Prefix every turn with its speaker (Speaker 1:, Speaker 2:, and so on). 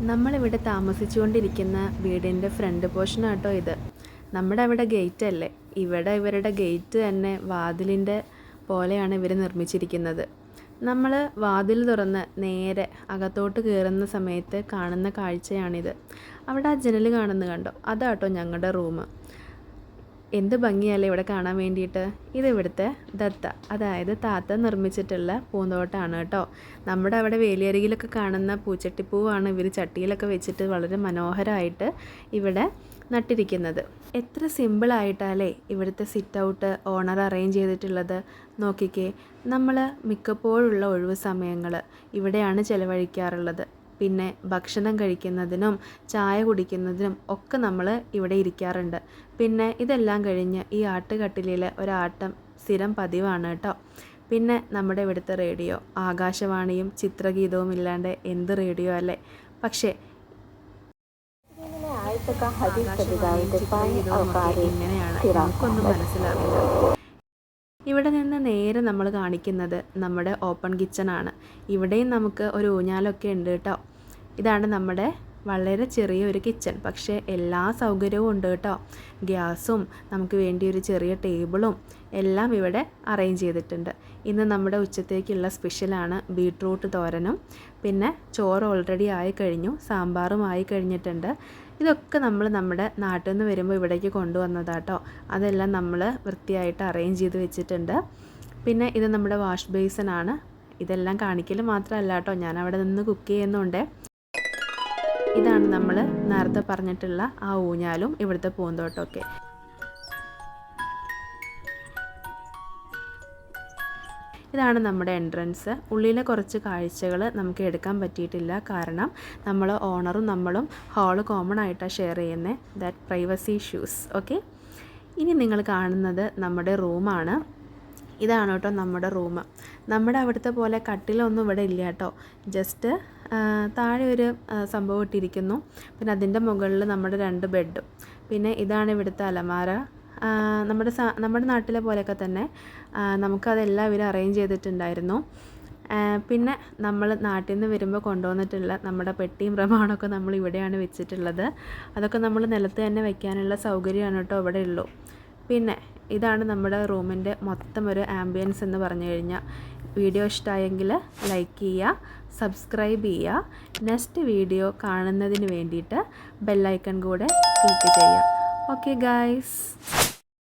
Speaker 1: നമ്മളിവിടെ താമസിച്ചുകൊണ്ടിരിക്കുന്ന വീടിന്റെ ഫ്രണ്ട് പോർഷനാട്ടോ ഇത്. നമ്മുടെ അവിടെ ഗേറ്റ് അല്ലേ ഇവിടെ ഇവരുടെ ഗേറ്റ് തന്നെ വാതിലിന്റെ പോലെയാണ് ഇവർ നിർമ്മിച്ചിരിക്കുന്നത്. നമ്മൾ വാതിൽ തുറന്ന് നേരെ അകത്തോട്ട് കയറുന്ന സമയത്ത് കാണുന്ന കാഴ്ചയാണിത്. അവിടെ ആ ജനൽ കാണുന്നു കണ്ടോ? അതാട്ടോ ഞങ്ങളുടെ റൂം. എന്ത് ഭംഗിയല്ലേ ഇവിടെ കാണാൻ വേണ്ടിയിട്ട്. ഇത് ഇവിടുത്തെ ദത്ത അതായത് താത്ത നിർമ്മിച്ചിട്ടുള്ള പൂന്തോട്ടമാണ് കേട്ടോ നമ്മുടെ അവിടെ വേലിയരികിലൊക്കെ കാണുന്ന പൂച്ചട്ടിപ്പൂവാണ് ഇവർ ചട്ടിയിലൊക്കെ വെച്ചിട്ട് വളരെ മനോഹരമായിട്ട് ഇവിടെ നട്ടിരിക്കുന്നത്. എത്ര സിമ്പിളായിട്ടാലേ ഇവിടുത്തെ സിറ്റ് ഔട്ട് ഓണർ അറേഞ്ച് ചെയ്തിട്ടുള്ളത് നോക്കിക്കേ. നമ്മൾ മിക്കപ്പോഴുള്ള ഒഴിവ് സമയങ്ങൾ ഇവിടെയാണ് ചിലവഴിക്കാറുള്ളത്. പിന്നെ ഭക്ഷണം കഴിക്കുന്നതിനും ചായ കുടിക്കുന്നതിനും ഒക്കെ നമ്മൾ ഇവിടെ ഇരിക്കാറുണ്ട്. പിന്നെ ഇതെല്ലാം കഴിഞ്ഞ് ഈ ആട്ടുകട്ടിലിൽ ഒരാട്ടം സ്ഥിരം പതിവാണ് കേട്ടോ. പിന്നെ നമ്മുടെ ഇവിടുത്തെ റേഡിയോ ആകാശവാണിയും ചിത്രഗീതവും ഇല്ലാണ്ട് എന്ത് റേഡിയോ അല്ലേ? പക്ഷേ ഇവിടെ നിന്ന് നേരെ നമ്മൾ കാണിക്കുന്നത് നമ്മുടെ ഓപ്പൺ കിച്ചൺ ആണ് ഇവിടെയും നമുക്ക് ഒരു ഊഞ്ഞാലൊക്കെ ഉണ്ട് കേട്ടോ. ഇതാണ് നമ്മുടെ വളരെ ചെറിയ ഒരു കിച്ചൺ. പക്ഷേ എല്ലാ സൗകര്യവും ഉണ്ട് കേട്ടോ. ഗ്യാസും നമുക്ക് വേണ്ടി ഒരു ചെറിയ ടേബിളും എല്ലാം ഇവിടെ അറേഞ്ച് ചെയ്തിട്ടുണ്ട്. ഇന്ന് നമ്മുടെ ഉച്ചത്തേക്കുള്ള സ്പെഷ്യലാണ് ബീട്രൂട്ട് തോരനും. പിന്നെ ചോറ് ഓൾറെഡി ആയി കഴിഞ്ഞു സാമ്പാറും ആയി കഴിഞ്ഞിട്ടുണ്ട്. ഇതൊക്കെ നമ്മൾ നമ്മുടെ നാട്ടിൽ നിന്ന് വരുമ്പോൾ ഇവിടേക്ക് കൊണ്ടുവന്നതാട്ടോ അതെല്ലാം നമ്മൾ വൃത്തിയായിട്ട് അറേഞ്ച് ചെയ്ത് വെച്ചിട്ടുണ്ട്. പിന്നെ ഇത് നമ്മുടെ വാഷ് ബേസിനാണ്. ഇതെല്ലാം കാണിക്കൽ മാത്രമല്ല കേട്ടോ ഞാൻ അവിടെ നിന്ന് കുക്ക് ചെയ്യുന്നുണ്ട്. ഇതാണ് നമ്മൾ നേരത്തെ പറഞ്ഞിട്ടുള്ള ആ ഊഞ്ഞാലും ഇവിടുത്തെ പൂന്തോട്ടമൊക്കെ. ഇതാണ് നമ്മുടെ എൻട്രൻസ്. ഉള്ളിലെ കുറച്ച് കാഴ്ചകൾ നമുക്ക് എടുക്കാൻ പറ്റിയിട്ടില്ല. കാരണം നമ്മൾ ഓണറും നമ്മളും ഹാൾ കോമൺ ആയിട്ടാണ് ഷെയർ ചെയ്യുന്നത് ദാറ്റ് പ്രൈവസി ഇഷ്യൂസ് ഓക്കെ ഇനി നിങ്ങൾ കാണുന്നത് നമ്മുടെ റൂമാണ് ഇതാണ് കേട്ടോ നമ്മുടെ റൂം നമ്മുടെ അവിടുത്തെ പോലെ കട്ടിലൊന്നും ഇവിടെ ഇല്ല കേട്ടോ. ജസ്റ്റ് താഴെ ഒരു സംഭവം ഇട്ടിരിക്കുന്നു. പിന്നെ അതിന്റെ മുകളിൽ നമ്മുടെ രണ്ട് ബെഡും. പിന്നെ ഇതാണ് ഇവിടുത്തെ അലമാര. നമ്മുടെ നമ്മുടെ നാട്ടിലെ പോലെയൊക്കെ തന്നെ നമുക്കതെല്ലാം ഇവർ അറേഞ്ച് ചെയ്തിട്ടുണ്ടായിരുന്നു. പിന്നെ നമ്മൾ നാട്ടിൽ നിന്ന് വരുമ്പോൾ കൊണ്ടുവന്നിട്ടുള്ള നമ്മുടെ പെട്ടിയും പ്രമാണമൊക്കെ നമ്മൾ ഇവിടെയാണ് വെച്ചിട്ടുള്ളത്. അതൊക്കെ നമ്മൾ നിലത്ത് തന്നെ വെക്കാനുള്ള സൗകര്യമാണ് കേട്ടോ ഇവിടെ ഉള്ളൂ. പിന്നെ ഇതാണ് നമ്മുടെ റൂമിന്റെ മൊത്തം ഒരു ആംബിയൻസ് എന്ന് പറഞ്ഞു കഴിഞ്ഞാൽ വീഡിയോ ഇഷ്ടമായെങ്കിൽ ലൈക്ക് ചെയ്യുക സബ്സ്ക്രൈബ് ചെയ്യുക. നെക്സ്റ്റ് വീഡിയോ കാണുന്നതിന് വേണ്ടിയിട്ട് ബെല്ലൈക്കൺ കൂടെ ക്ലിക്ക് ചെയ്യുക. Okay guys